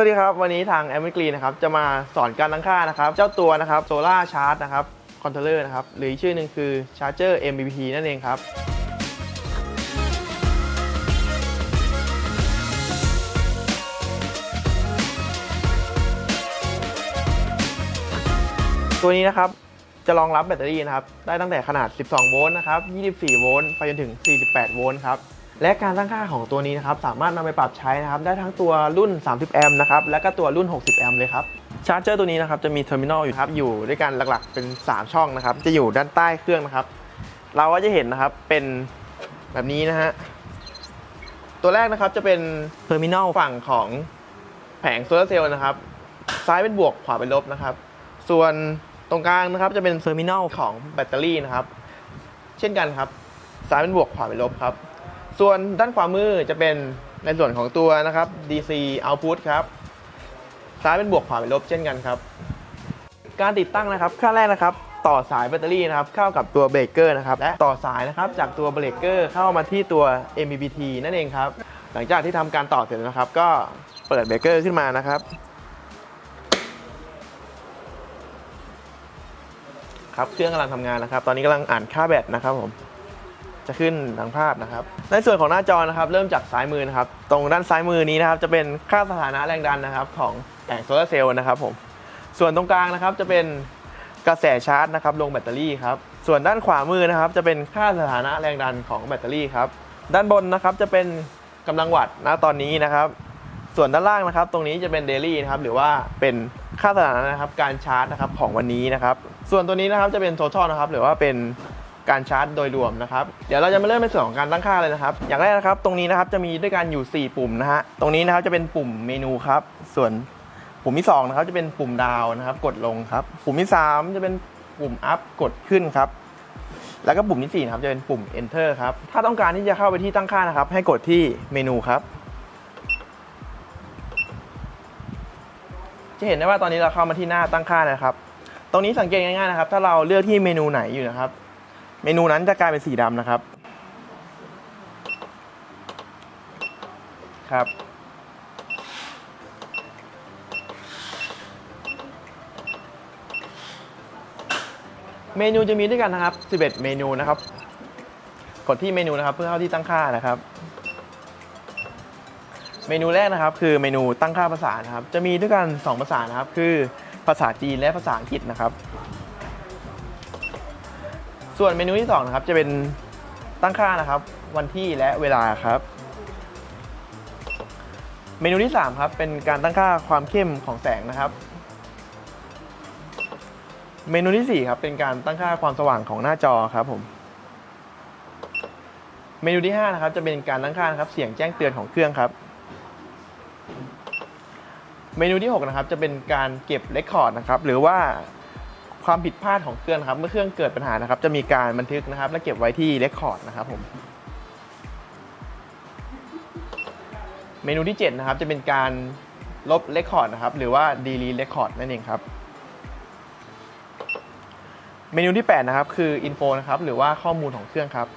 วัสดีครับ วันนี้ทางแอม g กรีนะครับจะมาสอนการตั้งค่านะครับเจ้าตัวนะครับโซล่าชาร์จนะครับคอนโทรลเลอร์นะครับหรืออีกชื่อหนึ่งคือ Charger MPPT นั่นเองครับตัวนี้นะครับจะรองรับแบตเตอรี่นะครับได้ตั้งแต่ขนาด 12 โวลต์นะครับ 24 โวลต์ไปจนถึง 48 โวลต์ครับ และการตั้งค่าของตัวนี้นะครับสามารถนำไปปรับใช้นะครับได้ทั้งตัวรุ่น 30 แอมป์นะครับและก็ตัวรุ่น 60 แอมป์เลยครับชาร์จเจอร์ตัวนี้นะครับจะมีเทอร์มินอลอยู่ครับอยู่ด้วยกันหลักๆเป็น 3 ช่องนะครับ จะอยู่ด้านใต้เครื่องนะครับ เราก็จะเห็นนะครับเป็นแบบนี้นะฮะตัวแรกนะครับจะเป็นเทอร์มินอลฝั่งของแผงโซลาร์เซลล์นะครับ ซ้ายเป็นบวกขวาเป็นลบนะครับ ส่วนตรงกลางนะครับจะเป็นเทอร์มินอลของแบตเตอรี่นะครับ เช่นกันครับ ซ้ายเป็นบวกขวาเป็นลบครับ ส่วนด้านขวามือจะเป็นในส่วนของตัวนะครับ DC output ครับ ซ้ายเป็นบวกขวาเป็นลบเช่นกันครับ การติดตั้งนะครับขั้นแรกนะครับ ต่อสายแบตเตอรี่นะครับ เข้ากับตัวเบรกเกอร์นะครับและต่อสายนะครับจากตัวเบรกเกอร์เข้ามาที่ตัว MPPT นั่นเองครับ หลังจากที่ทำการต่อเสร็จนะครับ ก็เปิดเบรกเกอร์ขึ้นมานะครับครับเครื่องกำลังทำงานนะครับ ตอนนี้กำลังอ่านค่าแบตนะครับผม จะขึ้นทางภาพนะครับ ในส่วนของหน้าจอนะครับ เริ่มจากซ้ายมือนะครับ ตรงด้านซ้ายมือนี้นะครับจะเป็นค่าสถานะแรงดันนะครับของแผงโซลาร์เซลล์นะครับผม ส่วนตรงกลางนะครับจะเป็นกระแสชาร์จนะครับลงแบตเตอรี่ครับ ส่วนด้านขวามือนะครับ จะเป็นค่าสถานะแรงดันของแบตเตอรี่ครับ ด้านบนนะครับจะเป็นกำลังวัตต์ณตอนนี้นะครับ ส่วนด้านล่างนะครับ ตรงนี้จะเป็นเดลี่นะครับหรือว่าเป็นค่าสถานะนะครับการชาร์จนะครับของวันนี้นะครับ ส่วนตัวนี้นะครับจะเป็น total นะครับหรือว่าเป็น การชาร์จโดยรวมนะครับ เดี๋ยวเราจะมาเริ่มในส่วนของการตั้งค่าเลยนะครับ อย่างแรกนะครับ ตรงนี้นะครับจะมีด้วยกันอยู่ 4 ปุ่มนะฮะ ตรงนี้นะครับจะเป็นปุ่มเมนูครับ ส่วนปุ่มที่2นะครับจะเป็นปุ่มดาวนะครับ กดลงครับ ปุ่มที่ 3 จะเป็นปุ่ม up กดขึ้นครับ แล้วก็ปุ่มที่4นะครับจะเป็นปุ่ม enter ครับ ถ้าต้องการที่จะเข้าไปที่ตั้งค่านะครับ ให้กดที่เมนูครับจะเห็นได้ว่าตอนนี้เราเข้ามาที่หน้าตั้งค่านะครับ ตรงนี้สังเกตง่ายๆนะครับ ถ้าเราเลือกที่เมนูไหนอยู่นะครับ เมนูนั้นจะกลายเป็นสีดำนะครับ ครับ เมนูจะมีด้วยกันนะครับ 11 เมนูนะครับ กดที่เมนูนะครับ เพื่อเข้าที่ตั้งค่านะครับ เมนูแรกนะครับ คือเมนูตั้งค่าภาษานะครับ จะมีด้วยกัน 2 ภาษานะครับ คือภาษาจีนและภาษาอังกฤษนะครับ ส่วนเมนูที่2นะครับจะเป็นตั้งค่านะครับ วันที่และเวลาครับ เมนูที่ 3 ครับ เป็นการตั้งค่าความเข้มของแสงนะครับ เมนูที่ 4 ครับเป็นการตั้งค่าความสว่างของหน้าจอครับผมเมนูที่5นะครับจะเป็นการตั้งค่านะครับเสียงแจ้งเตือนของเครื่องครับ เมนูที่ 6 นะครับจะเป็นการเก็บเรคคอร์ดนะครับ หรือว่า ความผิดพลาดของเครื่องนะครับ เมื่อเครื่องเกิดปัญหานะครับ จะมีการบันทึกนะครับ และเก็บไว้ที่เรคคอร์ดนะครับผมเมนูที่ 7 นะครับ จะเป็นการลบเรคคอร์ดนะครับ หรือว่า delete record นั่นเองครับ เมนูที่ 8 นะครับ คือ info นะครับ หรือว่าข้อมูลของเครื่องครับ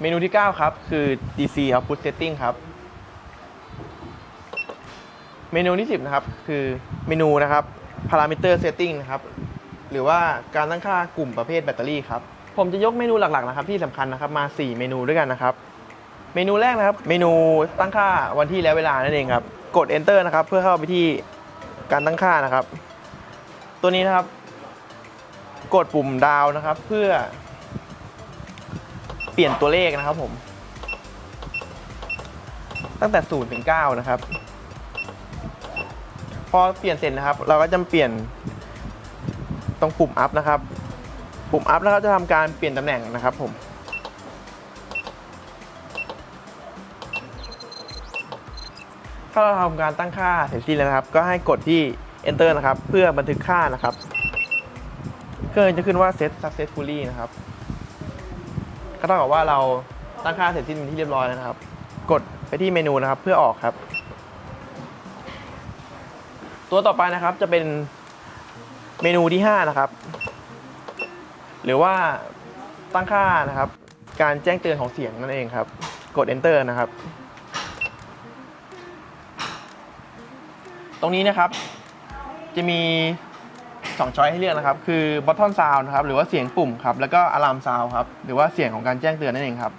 เมนูที่ 9 ครับ คือ DC output setting ครับ เมนูที่ 10 นะครับ คือเมนูนะครับ parameter setting นะครับ หรือว่าการตั้งค่ากลุ่มประเภทแบตเตอรี่ครับ ผมจะยกเมนูหลักๆนะครับที่สำคัญนะครับมา 4 เมนูด้วยกันนะครับ เมนูแรกนะครับ เมนูตั้งค่าวันที่และเวลานั่นเองครับ กด enter นะครับ เพื่อเข้าไปที่การตั้งค่านะครับ ตัวนี้นะครับ กดปุ่มดาวนะครับ เพื่อ เปลี่ยนตัวเลขนะครับผม ตั้งแต่0ถึง9นะครับ อเปลี่ยนเสร็จนะครับ เราก็จะเปลี่ยนตรงปุ่ม up นะครับ ปุ่ม up นะครับจะทำการเปลี่ยนตำแหน่งนะครับผมถ้าเราทำการตั้งค่าเสร็จสิ้นแล้วนะครับ ก็ให้กดที่ enter นะครับ เพื่อบันทึกค่านะครับเครื่องจะขึ้นว่า set successfully นะครับ ก็เท่ากับว่าเราตั้งค่าเสร็จสิ้นเป็นที่เรียบร้อยแล้วนะครับ กดไปที่เมนูนะครับ เพื่อออกครับ ตัวต่อไปนะครับจะเป็นเมนูที่ 5 นะครับ หรือว่าตั้งค่านะครับ การแจ้งเตือนของเสียงนั่นเองครับ กด enter นะครับ ตรงนี้นะครับ จะมี 2 ช้อยให้เลือกนะครับ คือ button sound นะครับ หรือว่าเสียงปุ่มครับ แล้วก็ alarm sound ครับ หรือว่าเสียงของการแจ้งเตือนนั่นเองครับ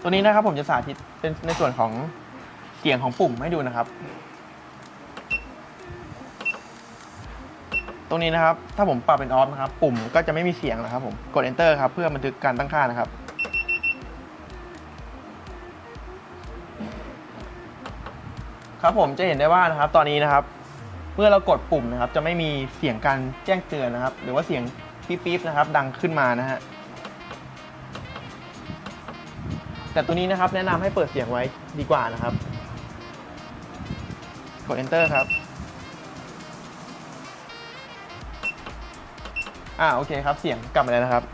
ตัวนี้นะครับผมจะสาธิตเป็นในส่วนของเสียงของปุ่มให้ดูนะครับ ตรงนี้นะครับ ถ้าผมปรับเป็นออฟนะครับ ปุ่มก็จะไม่มีเสียงนะครับผมกด enter ครับ เพื่อบันทึกการตั้งค่านะครับ ครับผมจะเห็นได้ว่านะครับ ตอนนี้นะครับ เมื่อเรากดปุ่มนะครับ จะไม่มีเสียงการแจ้งเตือนนะครับ หรือว่าเสียงปี๊บๆนะครับ ดังขึ้นมานะฮะแต่ตัวนี้นะครับแนะนำให้เปิดเสียงไว้ดีกว่านะครับ กด enter ครับ อ่าโอเคครับ เสียงกลับมาแล้วนะครับ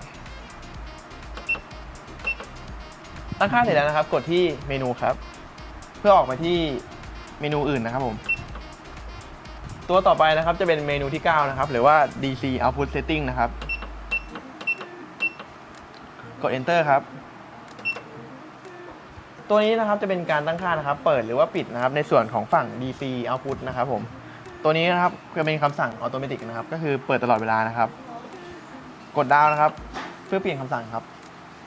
ตั้งค่าเสร็จแล้วนะครับ กดที่เมนูครับ เพื่อออกไปที่เมนูอื่นนะครับผม ตัวต่อไปนะครับจะเป็นเมนูที่ 9 นะครับ หรือว่า DC Output Setting นะครับ กด Enter ครับ ตัวนี้นะครับจะเป็นการตั้งค่านะครับ เปิดหรือว่าปิดนะครับ ในส่วนของฝั่ง DC Output นะครับผม ตัวนี้นะครับจะเป็นคำสั่งอัตโนมัตินะครับ ก็คือเปิดตลอดเวลานะครับ กดดาวนะครับ เพื่อเปลี่ยนคำสั่งครับ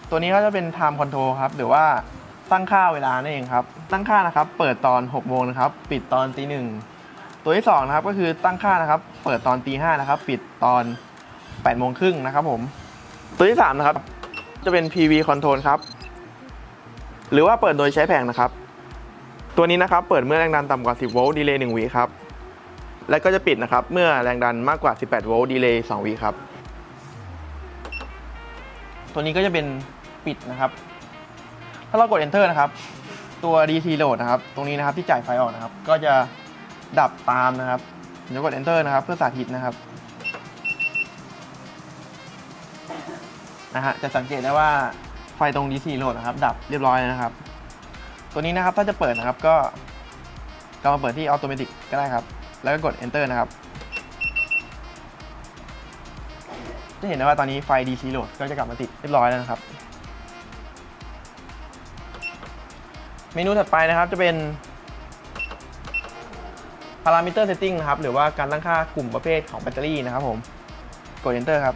ตัวนี้ก็จะเป็น Time Control ครับ หรือว่าตั้งค่าเวลานั่นเองครับ ตั้งค่านะครับ เปิดตอน6โมงนะครับ ปิดตอนตีหนึ่งตัวที่2นะครับก็คือตั้งค่านะครับ เปิดตอนตีห้านะครับ ปิดตอน8โมงครึ่งนะครับผม ตัวที่3นะครับ จะเป็น PV Control ครับ หรือว่าเปิดโดยใช้แผงนะครับ ตัวนี้นะครับ เปิดเมื่อแรงดันต่ำกว่า 10 โวลต์ ดีเลย์1วิครับ และก็จะปิดนะครับ เมื่อแรงดันมากกว่า 18 โวลต์ ดีเลย์2วิครับ ตัวนี้ก็จะเป็นปิดนะครับ ถ้าเรากด enter นะครับ ตัว DC load นะครับ ตรงนี้นะครับที่จ่ายไฟออกนะครับ ก็จะดับตามนะครับเดี๋ยวกด enter นะครับ เพื่อสาธิตนะครับนะฮะจะสังเกตได้ว่าไฟตรง DC load นะครับ ดับเรียบร้อยนะครับ ตัวนี้นะครับถ้าจะเปิดนะครับก็ก็มาเปิดที่ automatic ก็ได้ครับ แล้วก็กด enter นะครับ จะเห็นได้ว่าตอนนี้ไฟ DC load ก็จะกลับมาติดเรียบร้อยแล้วนะครับ เมนูถัดไปนะครับจะเป็น parameter setting นะครับ หรือว่าการตั้งค่ากลุ่มประเภทของแบตเตอรี่นะครับผม กด enter ครับ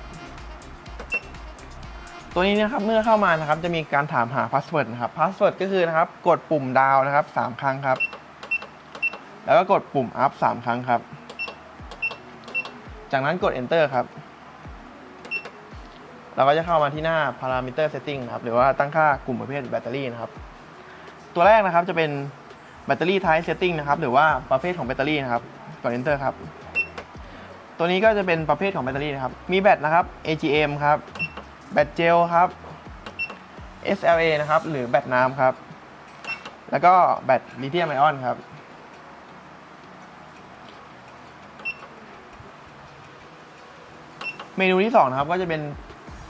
ตัวนี้นะครับเมื่อเข้ามานะครับจะมีการถามหา password นะครับ password ก็คือนะครับกดปุ่มดาวนะครับ 3 ครั้งครับ แล้วก็กดปุ่ม up 3 ครั้งครับ จากนั้นกด enter ครับ เราก็จะเข้ามาที่หน้า parameter setting นะครับ หรือว่าตั้งค่ากลุ่มประเภทแบตเตอรี่นะครับ ตัวแรกนะครับจะเป็นแบตเตอรี่ type setting นะครับ หรือว่าประเภทของแบตเตอรี่นะครับ กด enter ครับ ตัวนี้ก็จะเป็นประเภทของแบตเตอรี่นะครับ มีแบตนะครับ AGM ครับ แบตเจลครับ SLA นะครับ หรือแบตน้ำครับ แล้วก็แบตลิเธียมไอออนครับเมนูที่2นะครับก็จะเป็น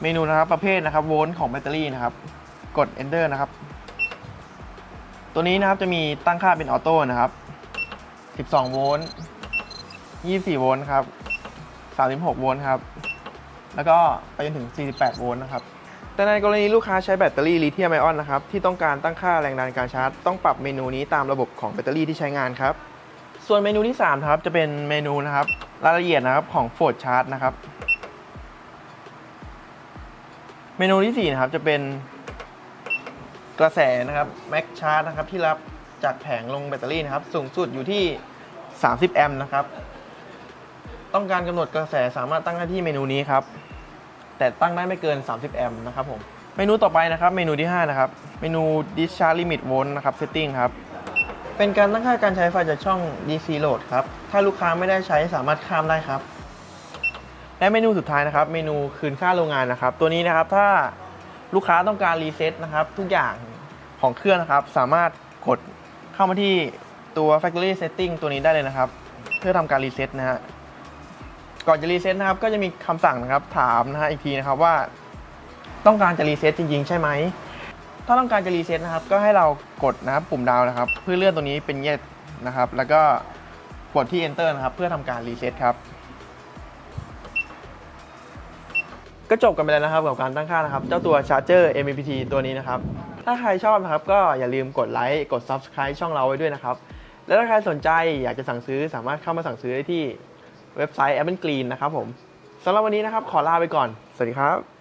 เมนูนะครับประเภทนะครับโวลต์ของแบตเตอรี่นะครับ กด enter นะครับ ตัวนี้นะครับจะมีตั้งค่าเป็นออโต้นะครับ 12 โวลต์ 24 โวลต์ครับ 36 โวลต์ครับ แล้วก็ไปจนถึง 48 โวลต์นะครับ แต่ในกรณีลูกค้าใช้แบตเตอรี่ลิเธียมไอออนนะครับ ที่ต้องการตั้งค่าแรงดันการชาร์จ ต้องปรับเมนูนี้ตามระบบของแบตเตอรี่ที่ใช้งานครับ ส่วนเมนูที่3ครับจะเป็นเมนูนะครับรายละเอียดนะครับของโฟลดชาร์จนะครับ เมนูที่ 4 นะครับ จะเป็นกระแสนะครับแม็กชาร์จนะครับ ที่รับจากแผงลงแบตเตอรี่นะครับ สูงสุดอยู่ที่ 30 แอมป์นะครับ ต้องการกำหนดกระแสสามารถตั้งได้ที่เมนูนี้ครับ แต่ตั้งได้ไม่เกิน 30 แอมป์นะครับผม เมนูต่อไปนะครับ เมนูที่ 5 นะครับ เมนู discharge limit volt นะครับ setting ครับ เป็นการตั้งค่าการใช้ไฟจากช่อง DC load ครับ ถ้าลูกค้าไม่ได้ใช้สามารถข้ามได้ครับ และเมนูสุดท้ายนะครับ เมนูคืนค่าโรงงานนะครับ ตัวนี้นะครับถ้าลูกค้าต้องการรีเซ็ตนะครับทุกอย่างของเครื่องนะครับ สามารถกดเข้ามาที่ตัว factory setting ตัวนี้ได้เลยนะครับ เพื่อทำการรีเซ็ตนะฮะก่อนจะรีเซ็ตนะครับก็จะมีคำสั่งนะครับถามนะฮะอีกทีนะครับว่า ต้องการจะรีเซ็ตจริงๆ ใช่ไหมถ้าต้องการจะรีเซ็ตนะครับ ก็ให้เรากดนะครับปุ่มดาวนะครับ เพื่อเลื่อนตัวนี้เป็น yes นะครับ แล้วก็กดที่ enter นะครับ เพื่อทำการรีเซ็ตครับ ก็จบกันไปแล้วนะครับกับการตั้งค่านะครับ เจ้าตัว Charger MPPT ตัวนี้นะครับ ถ้าใครชอบนะครับก็อย่าลืมกดไลค์กด Subscribe ช่องเราไว้ด้วยนะครับ และถ้าใครสนใจอยากจะสั่งซื้อสามารถเข้ามาสั่งซื้อได้ที่เว็บไซต์ Apple Green นะครับผมสำหรับวันนี้นะครับขอลาไปก่อน สวัสดีครับ